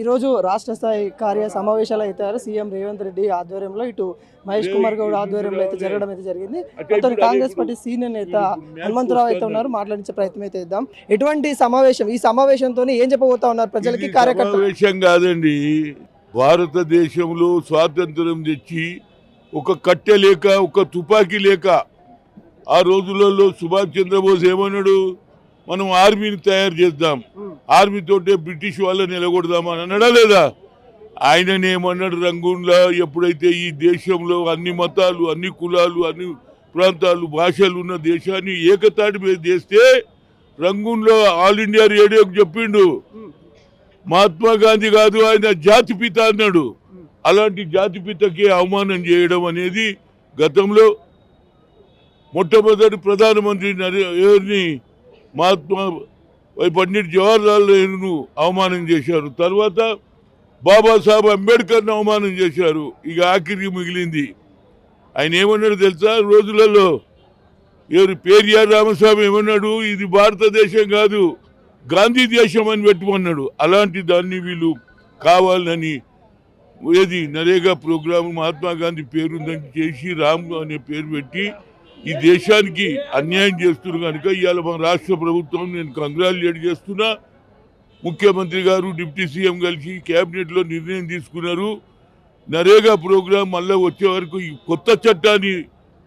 ఈరోజు రాష్ట్ర స్థాయి కార్య సమావేశాలు అయితే సీఎం రేవంత్ రెడ్డి ఆధ్వర్యంలో ఇటు మహేష్ కుమార్ గౌడ్ ఆధ్వర్యంలో అయితే జరగడం అయితే జరిగింది. మొత్తం కాంగ్రెస్ పార్టీ సీనియర్ నేత హనుమంతరావు అయితే ఉన్నారు. మాట్లాడించే ప్రయత్నం అయితే ఇద్దాం ఎటువంటి సమావేశం? ఈ సమావేశంతో ఏం చెప్పబోతా ఉన్నారు ప్రజలకి? సమావేశం కాదండి. భారతదేశంలో స్వాతంత్రం తెచ్చి ఒక కట్టె లేక ఒక తుపాకీ లేక ఆ రోజులలో సుభాష్ చంద్రబోస్ ఏమన్నాడు? మనం ఆర్మీని తయారు చేద్దాం. ఆర్మీ తోటే బ్రిటిష్ వాళ్ళని నిలగొడదామని అన్నాడా లేదా? ఆయననే ఏమన్నాడు రంగూన్లో? ఎప్పుడైతే ఈ దేశంలో అన్ని మతాలు అన్ని కులాలు అన్ని ప్రాంతాలు భాషలు ఉన్న దేశాన్ని ఏకతాటి మీద చేస్తే రంగూన్లో ఆల్ ఇండియా రేడియోకి చెప్పిండు. మహాత్మా గాంధీ కాదు ఆయన జాతిపిత అన్నాడు. అలాంటి జాతిపితకి అవమానం చేయడం అనేది గతంలో మొట్టమొదటి ప్రధానమంత్రి నరే- ఎవరిని? మహాత్మా పండిట్ జవహర్లాల్ నెహ్రూను అవమానం చేశారు. తర్వాత బాబాసాహెబ్ అంబేద్కర్ను అవమానం చేశారు. ఇక ఆఖరికి మిగిలింది. ఆయన ఏమన్నాడు తెలుసా? రోజులలో ఎవరు పేరియార్ రామస్వామి ఏమన్నాడు? ఇది భారతదేశం కాదు గాంధీ దేశం అని పెట్టుకున్నాడు. అలాంటి దాన్ని వీళ్ళు కావాలని ఏది? నరేగా ప్రోగ్రాం మహాత్మా గాంధీ పేరుందని చేసి రామ్ అనే పేరు పెట్టి ఈ దేశానికి అన్యాయం చేస్తున్నారు కనుక ఇవాళ మన రాష్ట్ర ప్రభుత్వం నేను కంగ్రాచులేట్ చేస్తున్నా. ముఖ్యమంత్రి గారు డిప్యూటీ సీఎం కలిసి కేబినెట్లో నిర్ణయం తీసుకున్నారు. నరేగా ప్రోగ్రాం మళ్ళీ వచ్చే వరకు ఈ కొత్త చట్టాన్ని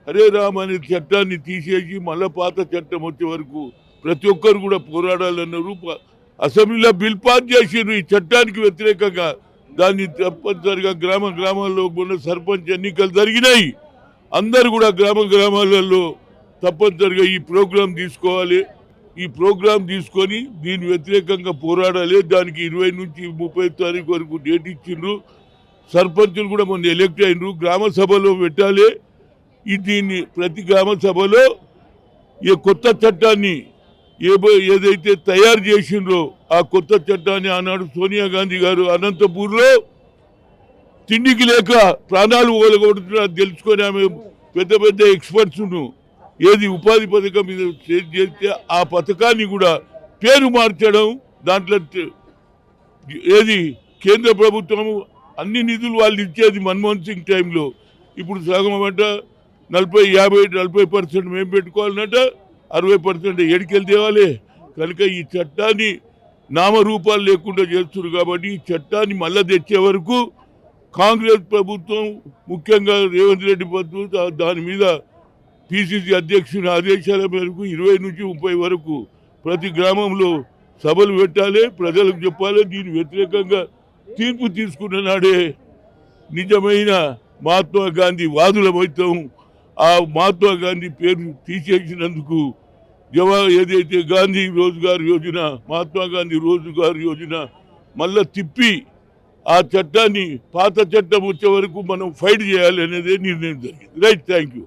హరే రామ్ అనే చట్టాన్ని తీసేసి మళ్ళీ పాత చట్టం వచ్చే వరకు ప్రతి ఒక్కరు కూడా పోరాడాలన్నారు. అసెంబ్లీలో బిల్ పాస్ చేసిండ్రు ఈ చట్టానికి వ్యతిరేకంగా. దాన్ని తప్పనిసరిగా గ్రామ గ్రామాల్లో ఉన్న సర్పంచ్ ఎన్నికలు జరిగినాయి. అందరు కూడా గ్రామ గ్రామాలలో తప్పనిసరిగా ఈ ప్రోగ్రాం తీసుకోవాలి. ఈ ప్రోగ్రాం తీసుకొని దీని వ్యతిరేకంగా పోరాడాలి. దానికి ఇరవై నుంచి ముప్పై తారీఖు వరకు డేట్ ఇచ్చిండ్రు. సర్పంచులు కూడా మొన్న ఎలక్ట్ అయినరు. గ్రామ సభలో పెట్టాలి. ఈ దీన్ని ప్రతి గ్రామ సభలో ఈ కొత్త చట్టాన్ని ఏ ఏదైతే తయారు చేసిండ్రో ఆ కొత్త చట్టాన్ని ఆనాడు సోనియా గాంధీ గారు అనంతపూర్లో తిండికి లేక ప్రాణాలు ఓలగొడుతున్నారు తెలుసుకొని ఆమె పెద్ద పెద్ద ఎక్స్పర్ట్స్ను ఏది ఉపాధి పథకం మీద చేస్తే ఆ పథకాన్ని కూడా పేరు మార్చడం దాంట్లో ఏది కేంద్ర ప్రభుత్వము అన్ని నిధులు వాళ్ళు ఇచ్చేది మన్మోహన్ సింగ్ టైంలో. ఇప్పుడు సగం అంట నలభై యాభై నలభై పర్సెంట్ మేము పెట్టుకోవాలన్నట అరవై పర్సెంట్ ఎడికెళ్ళి తేవాలి. కనుక ఈ చట్టాన్ని నామరూపాలు లేకుండా చేస్తున్నారు కాబట్టి ఈ చట్టాన్ని మళ్ళా తెచ్చే వరకు కాంగ్రెస్ ప్రభుత్వం ముఖ్యంగా రేవంత్ రెడ్డి ప్రభుత్వం దాని మీద పిసిసి అధ్యక్షుని ఆదేశాల మేరకు ఇరవై నుంచి ముప్పై వరకు ప్రతి గ్రామంలో సభలు పెట్టాలి ప్రజలకు చెప్పాలి దీని వ్యతిరేకంగా తీర్పు తీసుకున్న నాడే నిజమైన మహాత్మా గాంధీ వాదుల వాదులమవుతాం ఆ మహాత్మా గాంధీ పేరు తీసేసినందుకు జవా ఏదైతే గాంధీ రోజ్గార్ యోజన మహాత్మా గాంధీ రోజ్గార్ యోజన మళ్ళా తిప్పి ఆ చట్టాన్ని పాత చట్టం వచ్చే వరకు మనం ఫైట్ చేయాలి అనేదే నిర్ణయం జరిగింది. Right thank you